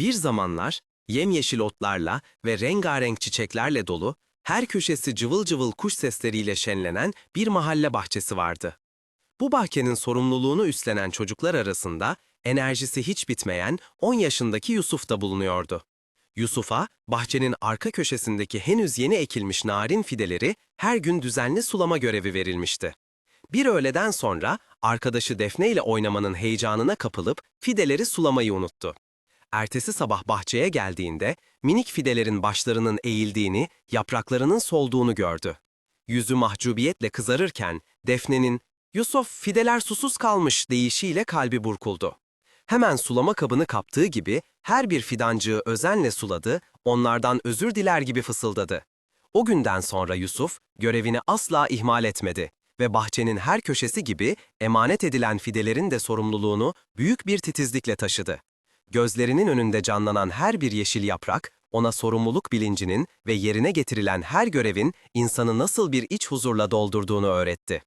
Bir zamanlar yemyeşil otlarla ve rengarenk çiçeklerle dolu, her köşesi cıvıl cıvıl kuş sesleriyle şenlenen bir mahalle bahçesi vardı. Bu bahçenin sorumluluğunu üstlenen çocuklar arasında enerjisi hiç bitmeyen 10 yaşındaki Yusuf da bulunuyordu. Yusuf'a bahçenin arka köşesindeki henüz yeni ekilmiş narin fideleri her gün düzenli sulama görevi verilmişti. Bir öğleden sonra arkadaşı Defne ile oynamanın heyecanına kapılıp fideleri sulamayı unuttu. Ertesi sabah bahçeye geldiğinde minik fidelerin başlarının eğildiğini, yapraklarının solduğunu gördü. Yüzü mahcubiyetle kızarırken Defne'nin "Yusuf, fideler susuz kalmış." deyişiyle kalbi burkuldu. Hemen sulama kabını kaptığı gibi her bir fidancığı özenle suladı, onlardan özür diler gibi fısıldadı. O günden sonra Yusuf görevini asla ihmal etmedi ve bahçenin her köşesi gibi emanet edilen fidelerin de sorumluluğunu büyük bir titizlikle taşıdı. Gözlerinin önünde canlanan her bir yeşil yaprak, ona sorumluluk bilincinin ve yerine getirilen her görevin insanı nasıl bir iç huzurla doldurduğunu öğretti.